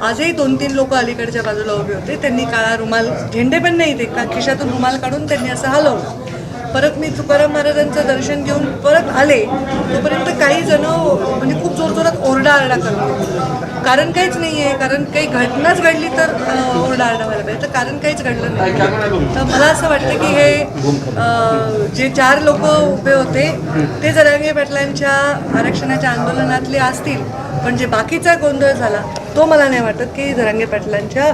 आजही दोन तीन लोक अलीकडच्या बाजूला उभे होते. त्यांनी काळा रुमाल झेंडे पण नाही ते का खिशातून रुमाल काढून त्यांनी असं हलवलं. परत मी तुकाराम महाराजांचं दर्शन घेऊन परत आले तोपर्यंत काही जण म्हणजे खूप जोरजोरात ओरडाआरडा करतो कारण काहीच नाही आहे कारण काही घटनाच घडली तर ओरडा ओरडाआरडा व्हायला पाहिजे. तर कारण काहीच घडलं नाही. तर मला असं वाटतं की हे जे चार लोक उभे होते ते जरांगे पाटलांच्या आरक्षणाच्या आंदोलनातले असतील पण जे बाकीचा गोंधळ झाला तो मला नाही वाटत की जरांगे पाटलांच्या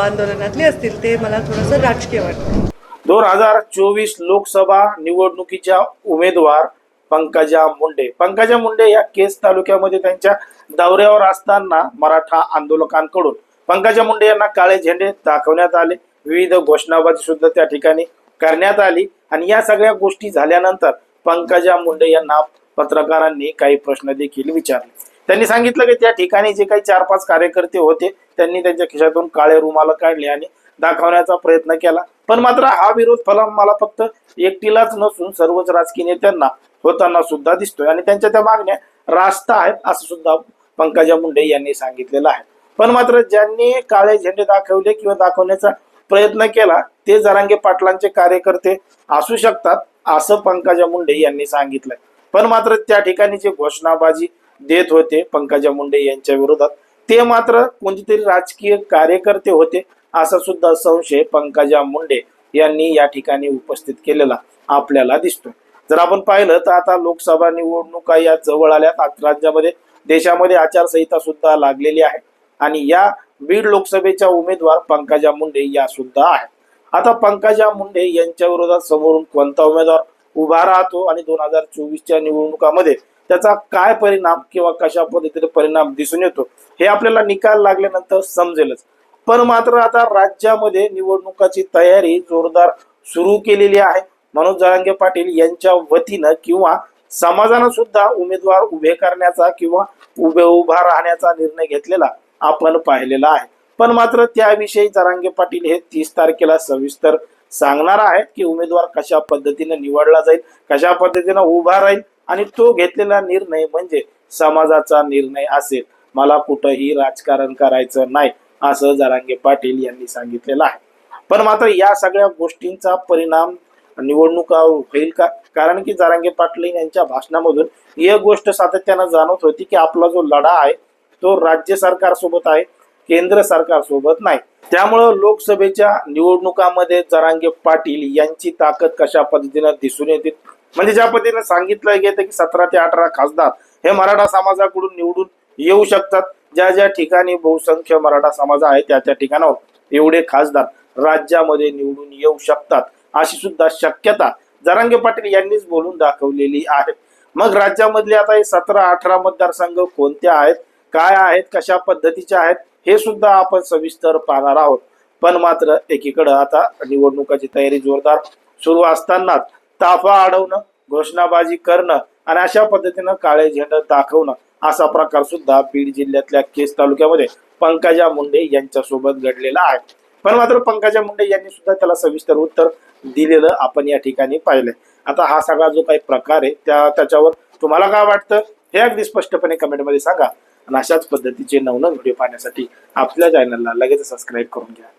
आंदोलनातले असतील. ते मला थोडंसं राजकीय वाटतं. दोन हजार चोवीस लोकसभा निवडणुकीच्या उमेदवार पंकजा मुंडे. पंकजा मुंडे या केस तालुक्यामध्ये त्यांच्या दौऱ्यावर असताना मराठा आंदोलकांकडून पंकजा मुंडे यांना काळे झेंडे दाखवण्यात आले. विविध घोषणाबाजी सुद्धा त्या ठिकाणी करण्यात आली. आणि या सगळ्या गोष्टी झाल्यानंतर पंकजा मुंडे यांना पत्रकारांनी काही प्रश्न देखील विचारले. त्यांनी सांगितलं की त्या ठिकाणी जे काही चार पाच कार्यकर्ते होते त्यांनी त्यांच्या खिशातून काळे रुमाल काढले आणि दाखवण्याचा प्रयत्न केला. पण मात्र हा विरोध फलम मला फक्त एकटीलाच नसून सर्वच राजकीय नेत्यांना होताना सुद्धा दिसतोय. आणि त्यांच्या त्या मागण्या रास्त आहेत असं सुद्धा पंकजा मुंडे यांनी सांगितलेलं आहे. पण मात्र ज्यांनी काळे झेंडे दाखवले किंवा दाखवण्याचा प्रयत्न केला ते जरांगे पाटलांचे कार्यकर्ते असू शकतात असं पंकजा मुंडे यांनी सांगितलंय. पण मात्र त्या ठिकाणी जे घोषणाबाजी देत होते पंकजा मुंडे यांच्या विरोधात ते मात्र कोणतेतरी राजकीय कार्यकर्ते होते असा सुद्धा संशय पंकजा मुंडे यांनी या ठिकाणी उपस्थित केलेला आपल्याला दिसतो जर आपण पाहिलं तर आता लोकसभा निवडणुका या जवळ आल्यात राज्यामध्ये देशामध्ये आचारसंहिता सुद्धा लागलेली आहे. आणि या बीड लोकसभेच्या उमेदवार पंकजा मुंडे या सुद्धा आहेत. आता पंकजा मुंडे यांच्या विरोधात समोरून कोणता उमेदवार उभा राहतो? आणि दोन हजार चोवीसच्या निवडणुकामध्ये त्याचा काय परिणाम किंवा कशा पद्धतीने परिणाम दिसून येतो हे आपल्याला निकाल लागल्यानंतर समजेलच. पण मात्र आता राज्यामध्ये निवडणुकाची तयारी जोरदार सुरू केलेली आहे. मनोज जरांगे पाटील यांच्या वतीनं किंवा समाजानं सुद्धा उमेदवार उभे करण्याचा किंवा उभे उभा राहण्याचा निर्णय घेतलेला आपण पाहिलेला आहे. पण मात्र त्याविषयी जरांगे पाटील हे तीस तारखेला सविस्तर सांगणार आहेत की उमेदवार कशा पद्धतीने निवडला जाईल कशा पद्धतीने उभा राहील आणि तो घेतलेला निर्णय म्हणजे समाजाचा निर्णय असेल. मला कुठंही राजकारण करायचं नाही असं जरांगे पाटील यांनी सांगितलेलं आहे. पण मात्र या सगळ्या गोष्टींचा परिणाम निवडणुका होईल का? कारण की जारांगे पाटील यांच्या भाषणामधून एक गोष्ट सातत्यानं जाणवत होती की आपला जो लढा आहे तो राज्य सरकार सोबत आहे केंद्र सरकार सोबत नाही. त्यामुळं लोकसभेच्या निवडणुकामध्ये जरांगे पाटील यांची ताकद कशा पद्धतीनं दिसून येते म्हणजे ज्या पद्धतीने सांगितलं गेलं की सतरा ते अठरा खासदार हे मराठा समाजाकडून निवडून येऊ शकतात. ज्या ज्या ठिकाणी बहुसंख्य मराठा समाज आहे त्या त्या ठिकाणावर एवढे खासदार राज्यामध्ये निवडून येऊ शकतात. अशी सुद्धा शक्यता जरांगे पाटील यांनीच बोलून दाखवलेली आहे. मग राज्यामधले आता हे सतरा अठरा मतदारसंघ कोणते आहेत? काय आहेत? कशा पद्धतीचे आहेत? हे सुद्धा आपण सविस्तर पाहणार आहोत. पण मात्र एकीकडं आता निवडणुकाची तयारी जोरदार सुरू असतानाच ताफा अडवणं घोषणाबाजी करणं आणि अशा पद्धतीनं काळे झेंडा दाखवणं असा प्रकार सुद्धा बीड जिल्ह्यातल्या केस तालुक्यामध्ये पंकजा मुंडे यांच्यासोबत घडलेला आहे. पण मात्र पंकजा मुंडे यांनी सुद्धा त्याला सविस्तर उत्तर दिलेलं आपण या ठिकाणी पाहिलंय. आता हा सगळा जो काही प्रकार आहे त्या त्याच्यावर तुम्हाला काय वाटतं? हे अगदी स्पष्टपणे कमेंटमध्ये सांगा. आणि अशाच पद्धतीचे नवनवीन व्हिडिओ पाहण्यासाठी आपल्या चॅनलला लगेच सबस्क्राईब करून घ्या.